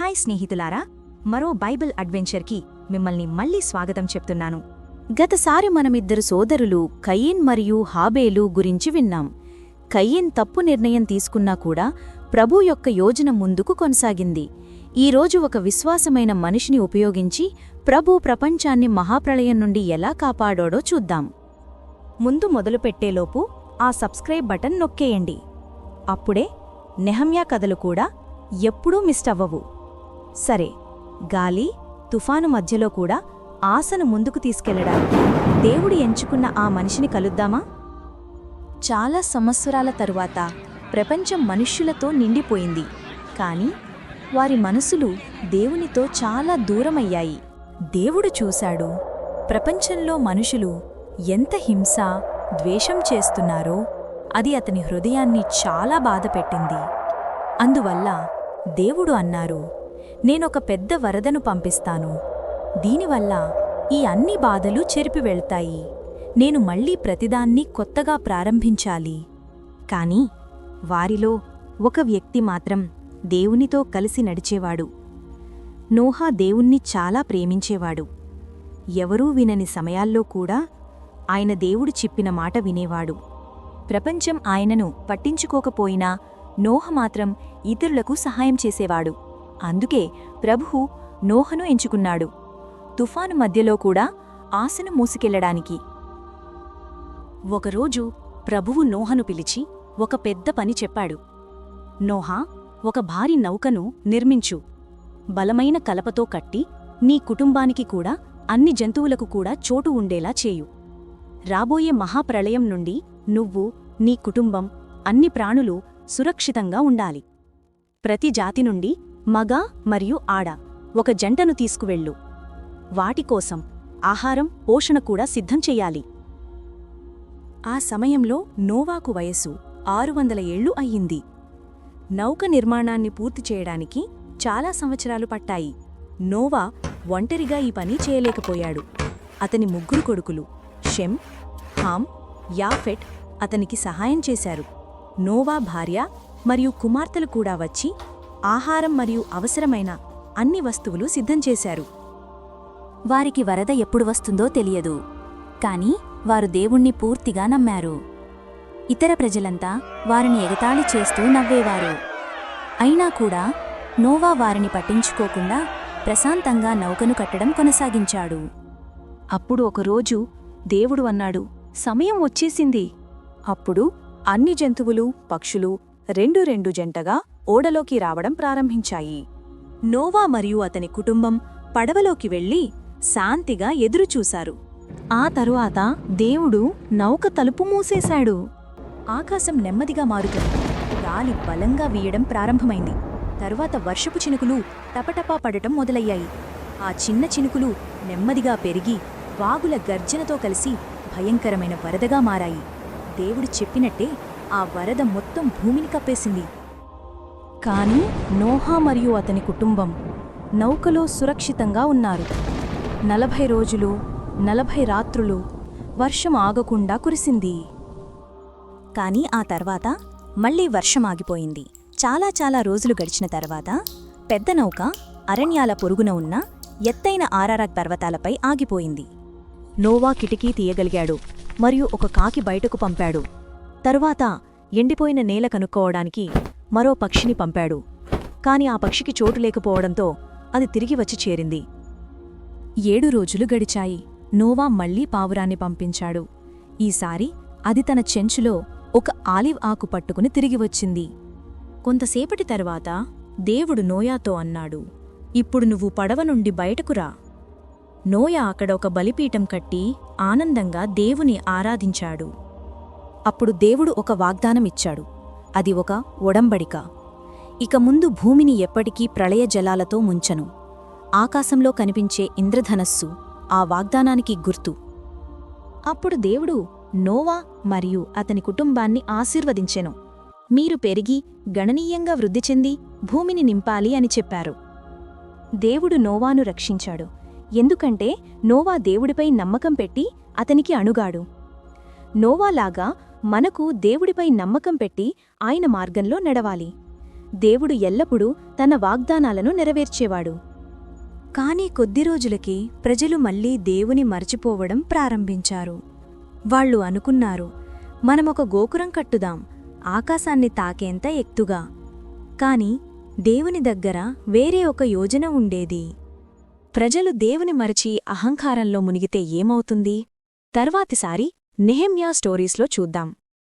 Hi స్నేహితులారా మరో Bible అడ్వెంచర్కి మిమ్మల్ని మళ్ళీ స్వాగతం చెప్తున్నాను. గతసారి మనమిద్దరు సోదరులు కయ్యిన్ మరియు హాబేలు గురించి విన్నాం. కయ్యిన్ తప్పు నిర్ణయం తీసుకున్నా కూడా ప్రభు యొక్క యోజన ముందుకు కొనసాగింది. ఈరోజు ఒక విశ్వాసమైన మనిషిని ఉపయోగించి ప్రభు ప్రపంచాన్ని మహాప్రళయం నుండి ఎలా కాపాడాడో చూద్దాం. ముందు మొదలుపెట్టేలోపు ఆ సబ్స్క్రైబ్ బటన్ నొక్కేయండి. అప్పుడే నెహమ్యా కథలు కూడా ఎప్పుడూ మిస్ అవ్వవు సరే గాలి తుఫాను మధ్యలో కూడా ఆశను ముందుకు తీసుకెళ్ళడానికి దేవుడు ఎంచుకున్న ఆ మనిషిని కలుద్దామా? చాలా సంవత్సరాల తరువాత ప్రపంచం మనుష్యులతో నిండిపోయింది. కాని వారి మనసులు దేవునితో చాలా దూరమయ్యాయి. దేవుడు చూశాడు ప్రపంచంలో మనుషులు ఎంత హింస ద్వేషం చేస్తున్నారో అది అతని హృదయాన్ని చాలా బాధపెట్టింది. అందువల్ల దేవుడు అన్నారు నేనొక పెద్ద వరదను పంపిస్తాను. దీనివల్ల ఈ అన్ని బాధలు చెరిపి వెళ్తాయి. నేను మళ్ళీ ప్రతిదాన్ని కొత్తగా ప్రారంభించాలి. కాని వారిలో ఒక వ్యక్తి మాత్రం దేవునితో కలిసి నడిచేవాడు. నోహా దేవుణ్ణి చాలా ప్రేమించేవాడు. ఎవరూ వినని సమయాల్లో కూడా ఆయన దేవుడు చెప్పిన మాట వినేవాడు. ప్రపంచం ఆయనను పట్టించుకోకపోయినా నోహ మాత్రం ఇతరులకు సహాయం చేసేవాడు. అందుకే ప్రభువు నోహను ఎంచుకున్నాడు. తుఫాను మధ్యలో కూడా ఆశను మూసుకెళ్ళడానికి ఒకరోజు ప్రభువు నోహను పిలిచి ఒక పెద్ద పని చెప్పాడు. నోహా ఒక భారీ నౌకను నిర్మించు. బలమైన కలపతో కట్టి నీ కుటుంబానికి కూడా అన్ని జంతువులకు కూడా చోటు ఉండేలా చేయు. రాబోయే మహాప్రళయం నుండి నువ్వు నీ కుటుంబం అన్ని ప్రాణులు సురక్షితంగా ఉండాలి. ప్రతి జాతి నుండి మగ మరియు ఆడ ఒక జంటను తీసుకువెళ్ళు. వాటికోసం ఆహారం పోషణ కూడా సిద్ధం చెయ్యాలి ఆ సమయంలో నోవాకు వయసు ఆరు వందల ఏళ్ళు అయ్యింది. నౌక నిర్మాణాన్ని పూర్తి చేయడానికి చాలా సంవత్సరాలు పట్టాయి. నోవా ఒంటరిగా ఈ పని చేయలేకపోయాడు. అతని ముగ్గురు కొడుకులు షెమ్ హామ్ యాఫెట్ అతనికి సహాయం చేశారు. నోవా భార్య మరియు కుమార్తెలు కూడా వచ్చి ఆహారం మరియు అవసరమైన అన్ని వస్తువులు సిద్ధం చేశారు. వారికి వరద ఎప్పుడు వస్తుందో తెలియదు. కాని వారు దేవుణ్ణి పూర్తిగా నమ్మారు. ఇతర ప్రజలంతా వారిని ఎగతాళి చేస్తూ నవ్వేవారు. అయినా కూడా నోవా వారిని పట్టించుకోకుండా ప్రశాంతంగా నౌకను కట్టడం కొనసాగించాడు. అప్పుడు ఒకరోజు దేవుడు అన్నాడు సమయం వచ్చేసింది. అప్పుడు అన్ని జంతువులు పక్షులు రెండు రెండు జంటగా ఓడలోకి రావడం ప్రారంభించాయి. నోవా మరియు అతని కుటుంబం పడవలోకి వెళ్ళి శాంతిగా ఎదురుచూశారు. ఆ తరువాత దేవుడు నౌక తలుపు మూసేశాడు. ఆకాశం నెమ్మదిగా మారుతుంది. గాలి బలంగా వీయడం ప్రారంభమైంది. తరువాత వర్షపు చినుకులు టపటపా పడటం మొదలయ్యాయి. ఆ చిన్న చినుకులు నెమ్మదిగా పెరిగి వాగుల గర్జనతో కలిసి భయంకరమైన వరదగా మారాయి. దేవుడు చెప్పినట్టే ఆ వరద మొత్తం భూమిని కప్పేసింది. కానీ నోహా మరియు అతని కుటుంబం నౌకలో సురక్షితంగా ఉన్నారు. నలభై రోజులు నలభై రాత్రులు వర్షం ఆగకుండా కురిసింది. కానీ ఆ తర్వాత మళ్ళీ వర్షం ఆగిపోయింది. చాలా చాలా రోజులు గడిచిన తర్వాత పెద్ద నౌక అరణ్యాల పొరుగున ఉన్న ఎత్తైన ఆరారాక్ పర్వతాలపై ఆగిపోయింది. నోవా కిటికీ తీయగలిగాడు మరియు ఒక కాకి బయటకు పంపాడు. తరువాత ఎండిపోయిన నేల కనుక్కోవడానికి మరో పక్షిని పంపాడు. కాని ఆ పక్షికి చోటు లేకపోవడంతో అది తిరిగి వచ్చి చేరింది. ఏడు రోజులు గడిచాయి. నోవా మళ్ళీ పావురాన్ని పంపించాడు. ఈసారి అది తన చెంచులో ఒక ఆలివ్ ఆకు పట్టుకుని తిరిగి వచ్చింది. కొంతసేపటి తరువాత దేవుడు నోయాతో అన్నాడు ఇప్పుడు నువ్వు పడవ నుండి బయటకురా నోయా అక్కడ ఒక బలిపీఠం కట్టి ఆనందంగా దేవుని ఆరాధించాడు. అప్పుడు దేవుడు ఒక వాగ్దానమిచ్చాడు. అది ఒక ఒడంబడిక. ఇక ముందు భూమిని ఎప్పటికీ ప్రళయ జలాలతో ముంచను. ఆకాశంలో కనిపించే ఇంద్రధనస్సు ఆ వాగ్దానానికి గుర్తు. అప్పుడు దేవుడు నోవా మరియు అతని కుటుంబాన్ని ఆశీర్వదించెను. మీరు పెరిగి గణనీయంగా వృద్ధి చెంది భూమిని నింపాలి అని చెప్పారు. దేవుడు నోవాను రక్షించాడు. ఎందుకంటే నోవా దేవుడిపై నమ్మకం పెట్టి అతనికి అణుగాడు. నోవాలాగా మనకు దేవుడిపై నమ్మకం పెట్టి ఆయన మార్గంలో నడవాలి. దేవుడు ఎల్లప్పుడూ తన వాగ్దానాలను నెరవేర్చేవాడు. కాని కొద్ది రోజులకి ప్రజలు మళ్ళీ దేవుని మర్చిపోవడం ప్రారంభించారు. వాళ్ళు అనుకున్నారు మనమొక గోకురం కట్టుదాం ఆకాశాన్ని తాకేంత ఎత్తుగా. కాని దేవుని దగ్గర వేరే ఒక యోజన ఉండేది. ప్రజలు దేవుని మరచి అహంకారంలో మునిగితే ఏమవుతుంది? తర్వాతిసారి నెహెమ్యా స్టోరీస్లో చూద్దాం.